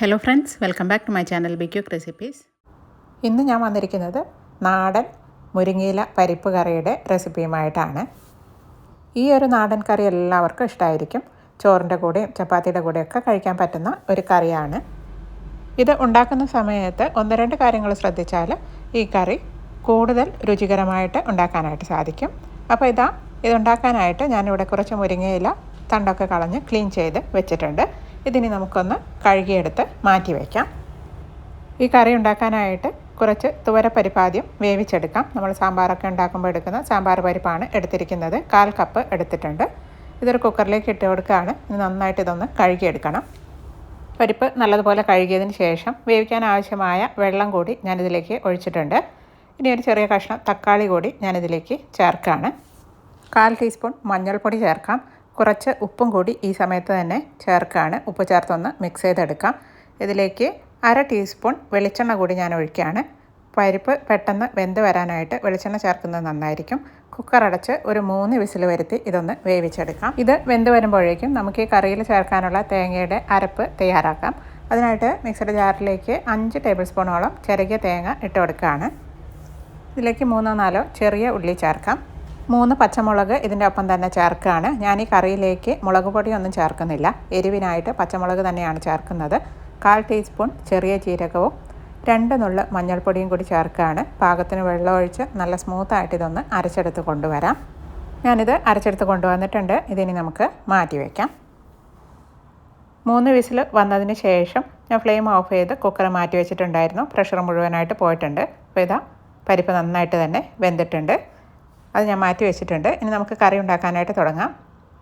Hello friends welcome back to my channel be quick recipes ഇന്ന് ഞാൻ വന്നിരിക്കുന്നത് നാടൻ മുരിങ്ങയില പരിപ്പ് കറിയുടെ റെസിപ്പിയുമായിട്ടാണ്. ഈ ഒരു നാടൻ കറി എല്ലാവർക്കും ഇഷ്ടമായിരിക്കും ചോറിന്റെ കൂടെയും ചപ്പാത്തിയുടെ കൂടെയൊക്കെ കഴിക്കാൻ പറ്റുന്ന ഒരു കറിയാണ്. ഇത് ഉണ്ടാക്കുന്ന സമയത്ത് ഒന്ന് രണ്ട് കാര്യങ്ങൾ ശ്രദ്ധിച്ചാൽ ഈ കറി കൂടുതൽ രുചികരമായിട്ട് ഉണ്ടാക്കാനായിട്ട് സാധിക്കും. അപ്പോൾ ഇതാ ഇതുണ്ടാക്കാനായിട്ട് ഞാനിവിടെ കുറച്ച് മുരിങ്ങയില തണ്ടൊക്കെ കളഞ്ഞ് ക്ലീൻ ചെയ്ത് വെച്ചിട്ടുണ്ട്. ഇതിനി നമുക്കൊന്ന് കഴുകിയെടുത്ത് മാറ്റി വയ്ക്കാം. ഈ കറി ഉണ്ടാക്കാനായിട്ട് കുറച്ച് തുവരപ്പരിപ്പാദ്യം വേവിച്ചെടുക്കാം. നമ്മൾ സാമ്പാറൊക്കെ ഉണ്ടാക്കുമ്പോൾ എടുക്കുന്ന സാമ്പാർ പരിപ്പാണ് എടുത്തിരിക്കുന്നത്. കാൽ കപ്പ് എടുത്തിട്ടുണ്ട്. ഇതൊരു കുക്കറിലേക്ക് ഇട്ട് കൊടുക്കുകയാണ്. നന്നായിട്ട് ഇതൊന്ന് കഴുകിയെടുക്കണം. പരിപ്പ് നല്ലതുപോലെ കഴുകിയതിന് ശേഷം വേവിക്കാൻ ആവശ്യമായ വെള്ളം കൂടി ഞാനിതിലേക്ക് ഒഴിച്ചിട്ടുണ്ട്. ഇനി ഒരു ചെറിയ കഷ്ണം തക്കാളി കൂടി ഞാനിതിലേക്ക് ചേർക്കുകയാണ്. കാൽ ടീസ്പൂൺ മഞ്ഞൾപ്പൊടി ചേർക്കാം. കുറച്ച് ഉപ്പും കൂടി ഈ സമയത്ത് തന്നെ ചേർക്കുകയാണ് ഉപ്പ് ചേർത്തൊന്ന് മിക്സ് ചെയ്തെടുക്കാം. ഇതിലേക്ക് അര ടീസ്പൂൺ വെളിച്ചെണ്ണ കൂടി ഞാൻ ഒഴിക്കുകയാണ്. പരിപ്പ് പെട്ടെന്ന് വെന്ത് വരാനായിട്ട് വെളിച്ചെണ്ണ ചേർക്കുന്നത് നന്നായിരിക്കും. കുക്കർ അടച്ച് ഒരു മൂന്ന് വിസിൽ വരുത്തി ഇതൊന്ന് വേവിച്ചെടുക്കാം. ഇത് വെന്ത് വരുമ്പോഴേക്കും നമുക്ക് ഈ കറിയിൽ ചേർക്കാനുള്ള തേങ്ങയുടെ അരപ്പ് തയ്യാറാക്കാം. അതിനായിട്ട് മിക്സഡ് ജാറിലേക്ക് അഞ്ച് ടേബിൾ സ്പൂണോളം ചെറിയ തേങ്ങ ഇട്ട് കൊടുക്കുകയാണ്. ഇതിലേക്ക് മൂന്നോ നാലോ ചെറിയ ഉള്ളി ചേർക്കാം. മൂന്ന് പച്ചമുളക് ഇതിന്റെ ഒപ്പം തന്നെ ചേർക്കുകയാണ്. ഞാൻ ഈ കറിയിലേക്ക് മുളക് പൊടിയൊന്നും ചേർക്കുന്നില്ല. എരിവിനായിട്ട് പച്ചമുളക് തന്നെയാണ് ചേർക്കുന്നത്. കാൽ ടീസ്പൂൺ ചെറിയ ജീരകവും രണ്ട് നുള്ള് മഞ്ഞൾപ്പൊടിയും കൂടി ചേർക്കുകയാണ്. പാകത്തിന് വെള്ളമൊഴിച്ച് നല്ല സ്മൂത്തായിട്ട് ഇതൊന്ന് അരച്ചെടുത്ത് കൊണ്ടുവരാം. ഞാനിത് അരച്ചെടുത്ത് കൊണ്ടുവന്നിട്ടുണ്ട്. ഇതിനി നമുക്ക് മാറ്റി വയ്ക്കാം മൂന്ന് വിസിൽ വന്നതിന് ശേഷം ഞാൻ ഫ്ലെയിം ഓഫ് ചെയ്ത് കുക്കർ മാറ്റി വെച്ചിട്ടുണ്ടായിരുന്നു. പ്രഷർ മുഴുവനായിട്ട് പോയിട്ടുണ്ട്. അപ്പോൾ ഇതാ പരിപ്പ് നന്നായിട്ട് തന്നെ വെന്തിട്ടുണ്ട്. അത് ഞാൻ മാറ്റി വെച്ചിട്ടുണ്ട്. ഇനി നമുക്ക് കറി ഉണ്ടാക്കാനായിട്ട് തുടങ്ങാം.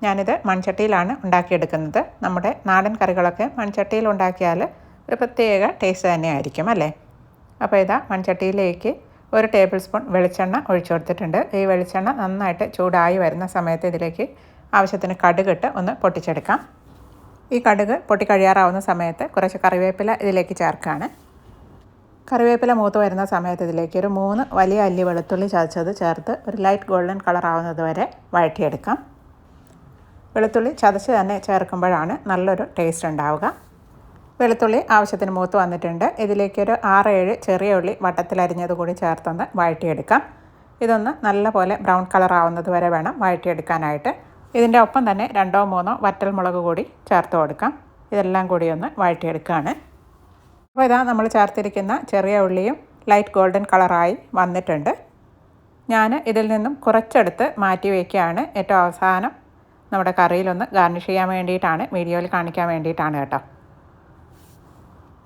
ഞാനിത് മൺചട്ടിയിലാണ് ഉണ്ടാക്കിയെടുക്കുന്നത്. നമ്മുടെ നാടൻ കറികളൊക്കെ മൺചട്ടിയിൽ ഉണ്ടാക്കിയാൽ ഒരു പ്രത്യേക ടേസ്റ്റ് തന്നെയായിരിക്കും അല്ലേ? അപ്പോൾ ഇതാ മൺചട്ടിയിലേക്ക് ഒരു ടേബിൾ സ്പൂൺ വെളിച്ചെണ്ണ ഒഴിച്ചു കൊടുത്തിട്ടുണ്ട്. ഈ വെളിച്ചെണ്ണ നന്നായിട്ട് ചൂടായി വരുന്ന സമയത്ത് ഇതിലേക്ക് ആവശ്യത്തിന് കടുകിട്ട് ഒന്ന് പൊട്ടിച്ചെടുക്കാം. ഈ കടുക് പൊട്ടിക്കഴിയാറാവുന്ന സമയത്ത് കുറച്ച് കറിവേപ്പില ഇതിലേക്ക് ചേർക്കുകയാണ്. കറിവേപ്പില മൂത്ത് വരുന്ന സമയത്ത് ഇതിലേക്ക് ഒരു മൂന്ന് വലിയ അല്ലി വെളുത്തുള്ളി ചതച്ചത് ചേർത്ത് ഒരു ലൈറ്റ് ഗോൾഡൻ കളർ ആവുന്നത് വരെ വഴറ്റിയെടുക്കാം. വെളുത്തുള്ളി ചതച്ച് തന്നെ ചേർക്കുമ്പോഴാണ് നല്ലൊരു ടേസ്റ്റ് ഉണ്ടാവുക. വെളുത്തുള്ളി ആവശ്യത്തിന് മൂത്ത് വന്നിട്ടുണ്ട്. ഇതിലേക്കൊരു ആറ് ഏഴ് ചെറിയ ഉള്ളി വട്ടത്തിലരിഞ്ഞത് കൂടി ചേർത്തൊന്ന് വഴറ്റിയെടുക്കാം. ഇതൊന്ന് നല്ലപോലെ ബ്രൗൺ കളർ ആവുന്നത് വരെ വേണം വഴറ്റിയെടുക്കാനായിട്ട്. ഇതിന്റെ ഒപ്പം തന്നെ രണ്ടോ മൂന്നോ വറ്റൽ മുളക് കൂടി ചേർത്ത് കൊടുക്കാം. ഇതെല്ലാം കൂടി ഒന്ന് വഴറ്റിയെടുക്കുകയാണ്. അപ്പോൾ ഇതാ നമ്മൾ ചേർത്തിരിക്കുന്ന ചെറിയ ഉള്ളിയും ലൈറ്റ് ഗോൾഡൻ കളറായി വന്നിട്ടുണ്ട്. ഞാൻ ഇതിൽ നിന്നും കുറച്ചെടുത്ത് മാറ്റി വയ്ക്കുകയാണ്. ഏറ്റവും അവസാനം നമ്മുടെ കറിയിലൊന്ന് ഗാർണിഷ് ചെയ്യാൻ വേണ്ടിയിട്ടാണ് വീഡിയോയിൽ കാണിക്കാൻ വേണ്ടിയിട്ടാണ് കേട്ടോ.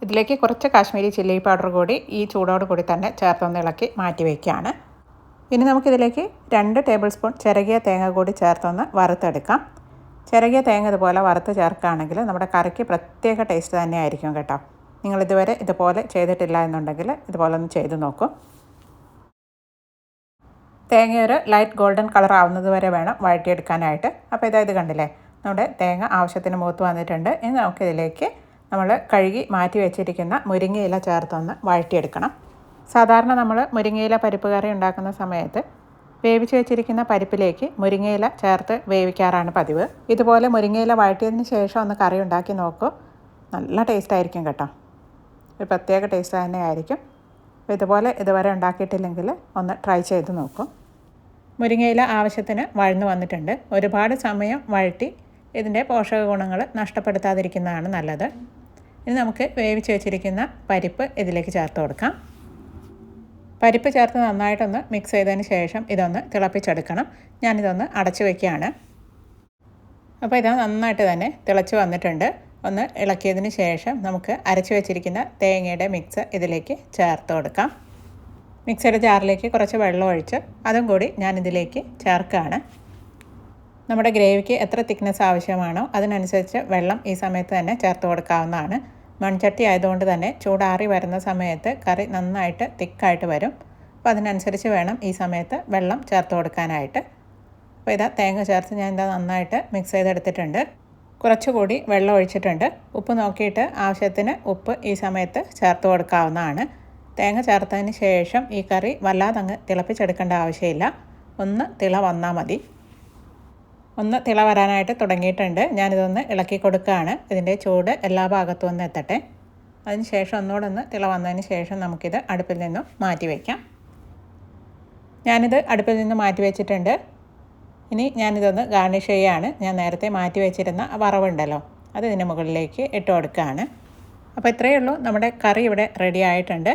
ഇതിലേക്ക് കുറച്ച് കാശ്മീരി ചില്ലി പൗഡർ കൂടി ഈ ചൂടോട് കൂടി തന്നെ ചേർത്തൊന്ന് ഇളക്കി മാറ്റി വയ്ക്കുകയാണ്. ഇനി നമുക്കിതിലേക്ക് രണ്ട് ടേബിൾ സ്പൂൺ ചിരകിയ തേങ്ങ കൂടി ചേർത്തൊന്ന് വറുത്തെടുക്കാം. ചിരകിയ തേങ്ങ ഇതുപോലെ വറുത്ത് ചേർക്കുകയാണെങ്കിൽ നമ്മുടെ കറിക്ക് പ്രത്യേക ടേസ്റ്റ് തന്നെയായിരിക്കും കേട്ടോ. നിങ്ങളിതുവരെ ഇതുപോലെ ചെയ്തിട്ടില്ല എന്നുണ്ടെങ്കിൽ ഇതുപോലെ ഒന്ന് ചെയ്ത് നോക്കൂ. തേങ്ങ ഒരു ലൈറ്റ് ഗോൾഡൻ കളർ ആവുന്നത് വരെ വേണം വഴറ്റിയെടുക്കാനായിട്ട്. അപ്പോൾ ഇതാ ഇത് കണ്ടില്ലേ? നമ്മുടെ തേങ്ങ ആവശ്യത്തിന് മൂത്ത് വന്നിട്ടുണ്ട്. ഇനി നമുക്കിതിലേക്ക് നമ്മൾ കഴുകി മാറ്റി വെച്ചിരിക്കുന്ന മുരിങ്ങയില ചേർത്തൊന്ന് വഴറ്റിയെടുക്കണം. സാധാരണ നമ്മൾ മുരിങ്ങയില പരിപ്പ് കറി ഉണ്ടാക്കുന്ന സമയത്ത് വേവിച്ച് വെച്ചിരിക്കുന്ന പരിപ്പിലേക്ക് മുരിങ്ങയില ചേർത്ത് വേവിക്കാറാണ് പതിവ്. ഇതുപോലെ മുരിങ്ങയില വഴറ്റിയതിന് ശേഷം ഒന്ന് കറി ഉണ്ടാക്കി നോക്കൂ. നല്ല ടേസ്റ്റ് ആയിരിക്കും കേട്ടോ. ഒരു പ്രത്യേക ടേസ്റ്റ് തന്നെ ആയിരിക്കും. ഇതുപോലെ ഇതുവരെ ഉണ്ടാക്കിയിട്ടില്ലെങ്കിൽ ഒന്ന് ട്രൈ ചെയ്ത് നോക്കും. മുരിങ്ങയില ആവശ്യത്തിന് വഴന്നു വന്നിട്ടുണ്ട്. ഒരുപാട് സമയം വഴറ്റി ഇതിന്റെ പോഷക ഗുണങ്ങൾ നഷ്ടപ്പെടുത്താതിരിക്കുന്നതാണ് നല്ലത്. ഇനി നമുക്ക് വേവിച്ച് വെച്ചിരിക്കുന്ന പരിപ്പ് ഇതിലേക്ക് ചേർത്ത് കൊടുക്കാം. പരിപ്പ് ചേർത്ത് നന്നായിട്ടൊന്ന് മിക്സ് ചെയ്തതിന് ശേഷം ഇതൊന്ന് തിളപ്പിച്ചെടുക്കണം. ഞാനിതൊന്ന് അടച്ചു വയ്ക്കുകയാണ് അപ്പോൾ ഇത് നന്നായിട്ട് തന്നെ തിളച്ച് വന്നിട്ടുണ്ട്. ഒന്ന് ഇളക്കിയതിന് ശേഷം നമുക്ക് അരച്ചു വെച്ചിരിക്കുന്ന തേങ്ങയുടെ മിക്സ് ഇതിലേക്ക് ചേർത്ത് കൊടുക്കാം. മിക്സിയുടെ ജാറിലേക്ക് കുറച്ച് വെള്ളം ഒഴിച്ച് അതും കൂടി ഞാനിതിലേക്ക് ചേർക്കുകയാണ്. നമ്മുടെ ഗ്രേവിക്ക് എത്ര തിക്നെസ് ആവശ്യമാണോ അതിനനുസരിച്ച് വെള്ളം ഈ സമയത്ത് തന്നെ ചേർത്ത് കൊടുക്കാവുന്നതാണ്. മൺചട്ടി ആയതുകൊണ്ട് തന്നെ ചൂടാറി വരുന്ന സമയത്ത് കറി നന്നായിട്ട് തിക്കായിട്ട് വരും. അപ്പോൾ അതിനനുസരിച്ച് വേണം ഈ സമയത്ത് വെള്ളം ചേർത്ത് കൊടുക്കാനായിട്ട്. അപ്പോൾ ഇതാ തേങ്ങ ചേർത്ത് ഞാൻ ഇതാ നന്നായിട്ട് മിക്സ് ചെയ്തെടുത്തിട്ടുണ്ട്. കുറച്ചുകൂടി വെള്ളം ഒഴിച്ചിട്ടുണ്ട്. ഉപ്പ് നോക്കിയിട്ട് ആവശ്യത്തിന് ഉപ്പ് ഈ സമയത്ത് ചേർത്ത് കൊടുക്കാവുന്നതാണ്. തേങ്ങ ചേർത്തതിന് ശേഷം ഈ കറി വല്ലാതെ അങ്ങ് തിളപ്പിച്ചെടുക്കേണ്ട ആവശ്യമില്ല. ഒന്ന് തിള വന്നാൽ മതി. ഒന്ന് തിള വരാനായിട്ട് തുടങ്ങിയിട്ടുണ്ട്. ഞാനിതൊന്ന് ഇളക്കി കൊടുക്കുകയാണ്. ഇതിന്റെ ചൂട് എല്ലാ ഭാഗത്തും ഒന്ന് എത്തട്ടെ. അതിന് ശേഷം ഒന്നുകൂടെ ഒന്ന് തിള വന്നതിന് ശേഷം നമുക്കിത് അടുപ്പിൽ നിന്നും മാറ്റി വയ്ക്കാം. ഞാനിത് അടുപ്പിൽ നിന്ന് മാറ്റി വെച്ചിട്ടുണ്ട്. ഇനി ഞാനിതൊന്ന് ഗാർണിഷ് ചെയ്യുകയാണ് ഞാൻ നേരത്തെ മാറ്റി വെച്ചിരുന്ന വറവുണ്ടല്ലോ അത് ഇതിന് മുകളിലേക്ക് ഇട്ട് കൊടുക്കുകയാണ്. അപ്പോൾ ഇത്രയേ ഉള്ളൂ. നമ്മുടെ കറി ഇവിടെ റെഡി ആയിട്ടുണ്ട്.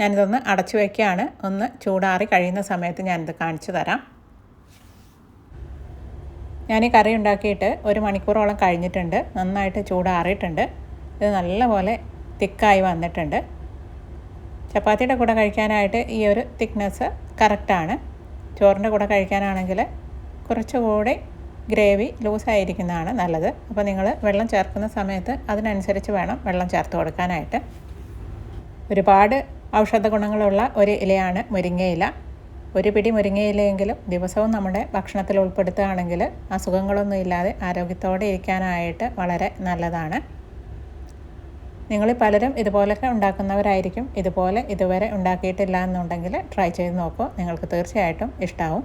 ഞാനിതൊന്ന് അടച്ചു വയ്ക്കുകയാണ് ഒന്ന് ചൂടാറി കഴിയുന്ന സമയത്ത് ഞാനിത് കാണിച്ചു തരാം. ഞാൻ ഈ കറി ഉണ്ടാക്കിയിട്ട് ഒരു മണിക്കൂറോളം കഴിഞ്ഞിട്ടുണ്ട്. നന്നായിട്ട് ചൂടാറിയിട്ടുണ്ട്. ഇത് നല്ലപോലെ തിക്കായി വന്നിട്ടുണ്ട്. ചപ്പാത്തിയുടെ കൂടെ കഴിക്കാനായിട്ട് ഈ ഒരു തിക്നെസ് കറക്റ്റാണ് ചോറിന്റെ കൂടെ കഴിക്കാനാണെങ്കിൽ കുറച്ചുകൂടി ഗ്രേവി ലൂസായിരിക്കുന്നതാണ് നല്ലത്. അപ്പോൾ നിങ്ങൾ വെള്ളം ചേർക്കുന്ന സമയത്ത് അതിനനുസരിച്ച് വേണം വെള്ളം ചേർത്ത് കൊടുക്കാനായിട്ട്. ഒരുപാട് ഔഷധ ഗുണങ്ങളുള്ള ഒരു ഇലയാണ് മുരിങ്ങയില. ഒരു പിടി മുരിങ്ങയിലയെങ്കിലും ദിവസവും നമ്മുടെ ഭക്ഷണത്തിൽ ഉൾപ്പെടുത്തുകയാണെങ്കിൽ അസുഖങ്ങളൊന്നും ഇല്ലാതെ ആരോഗ്യത്തോടെ ഇരിക്കാനായിട്ട് വളരെ നല്ലതാണ്. നിങ്ങൾ പലരും ഇതുപോലൊക്കെ ഉണ്ടാക്കുന്നവരായിരിക്കും. ഇതുപോലെ ഇതുവരെ ഉണ്ടാക്കിയിട്ടില്ല എന്നുണ്ടെങ്കിൽ ട്രൈ ചെയ്ത് നോക്കൂ. നിങ്ങൾക്ക് തീർച്ചയായിട്ടും ഇഷ്ടമാവും